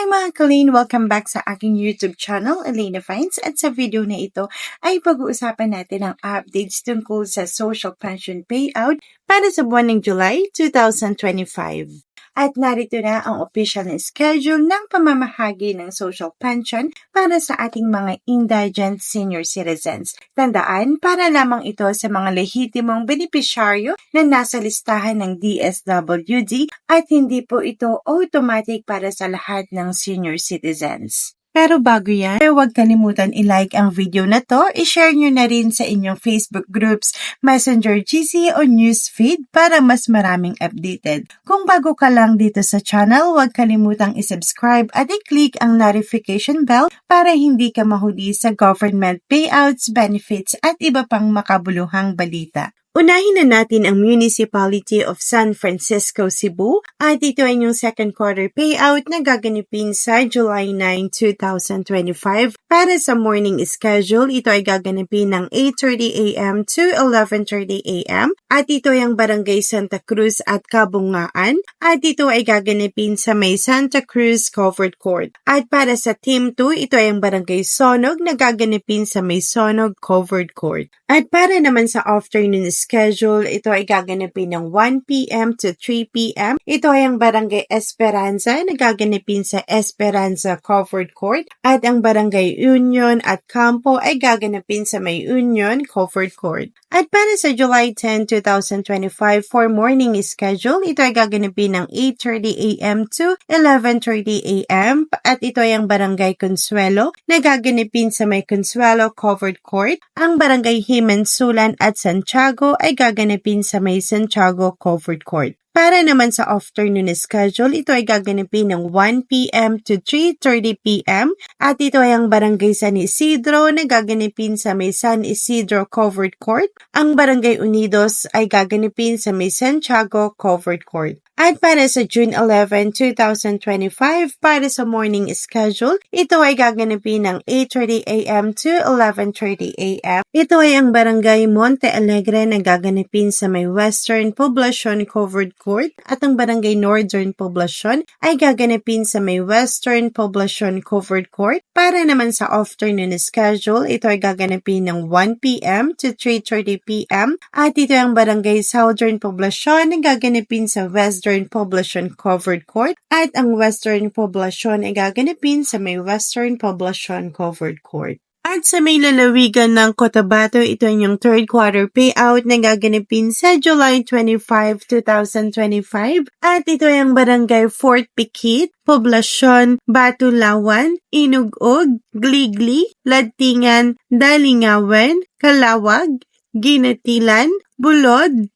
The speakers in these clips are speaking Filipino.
Hi mga Colleen! Welcome back sa aking YouTube channel, Elena Finds. At sa video na ito ay pag-uusapan natin ang updates tungkol sa social pension payout para sa buwan ng July 2025. At narito na ang official na schedule ng pamamahagi ng social pension para sa ating mga indigent senior citizens. Tandaan, para lamang ito sa mga lehitimong benepisyaryo na nasa listahan ng DSWD at hindi po ito automatic para sa lahat ng senior citizens. Pero bago yan, huwag kalimutan i-like ang video na to, i-share nyo na rin sa inyong Facebook groups, Messenger GC o Newsfeed para mas maraming updated. Kung bago ka lang dito sa channel, huwag kalimutang i-subscribe at i-click ang notification bell para hindi ka mahuli sa government payouts, benefits at iba pang makabuluhang balita. Unahin na natin ang Municipality of San Francisco, Cebu at ito ay yung second quarter payout na gaganapin sa July 9, 2025. Para sa morning schedule, ito ay gaganapin ng 8.30 a.m. to 11.30 a.m. at ito ay ang Barangay Santa Cruz at Kabungaan at ito ay gaganapin sa may Santa Cruz Covered Court. At para sa Team 2, ito ay ang Barangay Sonog na gaganapin sa may Sonog Covered Court. At para naman sa afternoon schedule. Ito ay gaganapin ng 1pm to 3pm. Ito ay ang Barangay Esperanza na gaganapin sa Esperanza Covered Court. At ang Barangay Union at Campo ay gaganapin sa may Union Covered Court. At para sa July 10, 2025 for morning schedule, ito ay gaganapin ng 8.30 a.m. to 11.30 a.m. At ito ay ang Barangay Consuelo na gaganapin sa may Consuelo Covered Court, ang Barangay Himensulan at Santiago ay gaganapin sa may Santiago Covered Court. Para naman sa afternoon schedule, ito ay gaganapin ng 1pm to 3.30pm at ito ay ang Barangay San Isidro na gaganapin sa may San Isidro Covered Court. Ang Barangay Unidos ay gaganapin sa may Santiago Covered Court. At para sa June 11, 2025, para sa morning schedule, ito ay gaganapin ng 8.30 a.m. to 11.30 a.m. Ito ay ang Barangay Monte Alegre na gaganapin sa may Western Poblacion Covered Court at ang Barangay Northern Poblacion ay gaganapin sa may Western Poblacion Covered Court. Para naman sa afternoon schedule, ito ay gaganapin ng 1 p.m. to 3.30 p.m. at ito ay ang Barangay Southern Poblacion na gaganapin sa Western Western Poblacion Covered Court at ang Western Poblacion ay gaganapin sa may Western Poblacion Covered Court. At sa may lalawigan ng Cotabato, ito yung third quarter payout na gaganapin sa July 25, 2025. At ito yung barangay Fort Pikit, Poblasyon, Batulawan, Inugog, Gligli, Ladtingan, Dalingawen, Kalawag, Ginatilan, Bulod,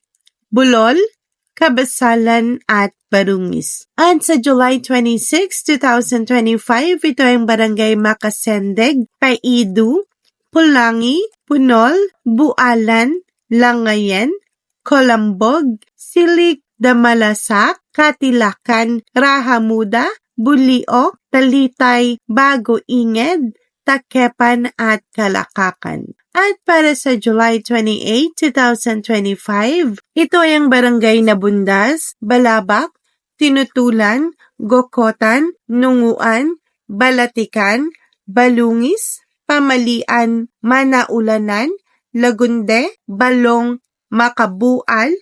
Bulol, Kabasalan at Barungis. At sa July 26, 2025, ito ang Barangay Makasendeg, Paidu, Pulangi, Punol, Bualan, Langayen, Kolambog, Silik, Damalasak, Katilakan, Rahamuda, Bulio, Talitay, Bago Inged, Takepan at Kalakakan. At para sa July 28, 2025, ito ay ang barangay na Bundas, Balabak, Tinutulan, Gokotan, Nunguan, Balatikan, Balungis, Pamalian, Manaulanan, Lagunde, Balong, Makabual,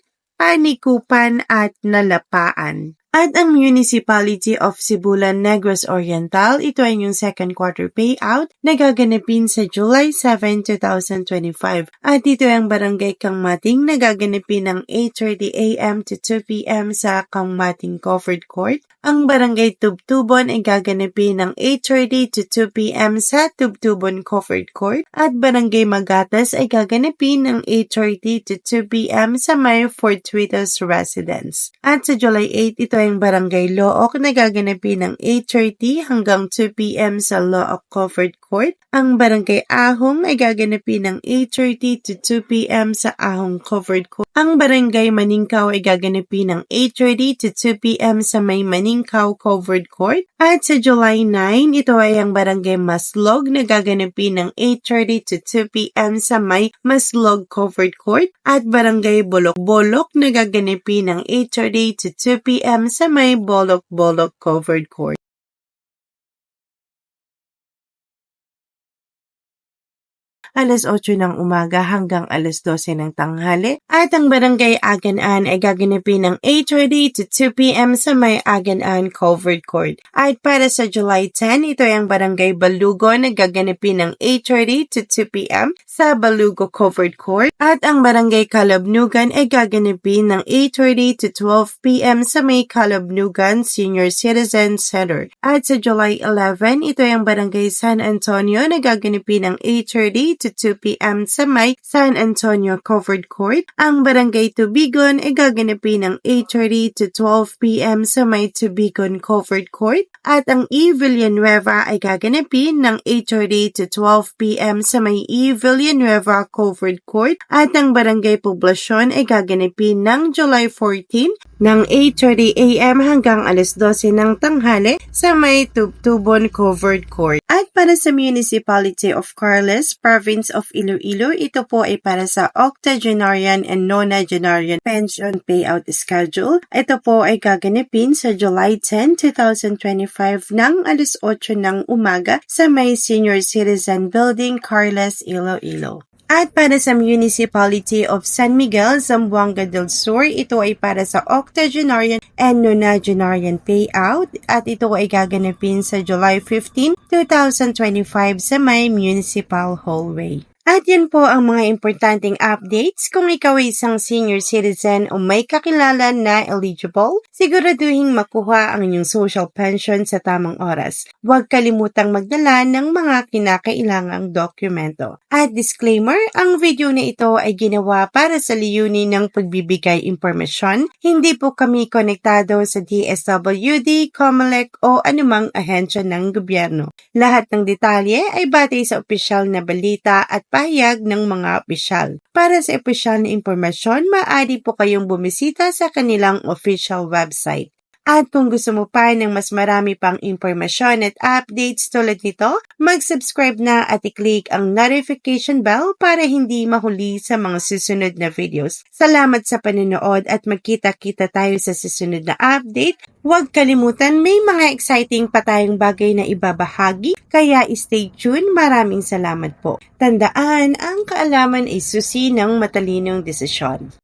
Panikupan at Nalapaan. At ang Municipality of Sibulan Negros Oriental, ito ay yung second quarter payout na gaganapin sa July 7, 2025. At ito ang Barangay Kangmating na gaganapin ng 8.30 a.m. to 2 p.m. sa Kangmating Covered Court. Ang Barangay Tubtubon ay gaganapin ng 8.30 to 2 p.m. sa Tubtubon Covered Court. At Barangay Magatas ay gaganapin ng 8.30 to 2 p.m. sa may Fortuitous Residence. At sa July 8, ito ay Barangay Look na gaganapin ng 8.30 hanggang 2 p.m. sa Look Covered Court. Ang Barangay Ahong ay gaganapin ng 8.30 to 2 p.m. sa Ahong Covered Court. Ang Barangay Maningkaw ay gaganapin ng 8.30 to 2 p.m. sa may Maningkaw Covered Court. At sa July 9, ito ay ang Barangay Maslog na gaganapin ng 8.30 to 2 p.m. sa may Maslog Covered Court. At Barangay Bolok-Bolok na gaganapin ng 8.30 to 2 p.m sa may bolok-bolok covered court. Alas 8 ng umaga hanggang alas 12 ng tanghali. At ang barangay Aganaan ay gaganapin ng 8.30 to 2 p.m. sa may Aganaan Covered Court. At para sa July 10, ito ay ang barangay Balugo na gaganapin ng 8.30 to 2 p.m. sa Balugo Covered Court. At ang barangay Kalabnugan ay gaganapin ng 8.30 to 12 p.m. sa may Kalabnugan Senior Citizen Center. At sa July 11, ito ay ang barangay San Antonio na gaganapin ng 8.30 to 2 p.m. sa may San Antonio Covered Court. Ang barangay Tubigon ay gaganapin ng 8.30 to 12 p.m. sa may Tubigon Covered Court. At ang E. Villanueva ay gaganapin ng 8.30 to 12 p.m. sa may E. Villanueva Covered Court. At ang barangay Poblasyon ay gaganapin ng July 14 ng 8.30 a.m. hanggang alas 12 ng tanghali sa may Tubtubon Covered Court. At para sa Municipality of Carles, Province of Iloilo, ito po ay para sa octogenarian and nonagenarian pension payout schedule. Ito po ay gaganapin sa July 10, 2025 ng alas 8 ng umaga sa may Senior Citizen Building, Carles, Iloilo. At para sa Municipality of San Miguel, Zamboanga del Sur, ito ay para sa octogenarian and nonagenarian payout at ito ay gaganapin sa July 15, 2025 sa may Municipal Hallway. At yan po ang mga importanteng updates. Kung ikaw ay isang senior citizen o may kakilala na eligible, siguraduhin makuha ang inyong social pension sa tamang oras. Huwag kalimutang magdala ng mga kinakailangang dokumento. At disclaimer, ang video na ito ay ginawa para sa liyunin ng pagbibigay impormasyon. Hindi po kami konektado sa DSWD, COMELEC o anumang ahensya ng gobyerno. Lahat ng detalye ay batay sa opisyal na balita at pahayag ng mga opisyal. Para sa opisyal na impormasyon, maaari po kayong bumisita sa kanilang official website. At kung gusto mo pa ng mas marami pang impormasyon at updates tulad nito, mag-subscribe na at i-click ang notification bell para hindi mahuli sa mga susunod na videos. Salamat sa panonood at magkita-kita tayo sa susunod na update. Huwag kalimutan may mga exciting pa tayong bagay na ibabahagi, kaya stay tuned. Maraming salamat po. Tandaan, ang kaalaman ay susi ng matalinong desisyon.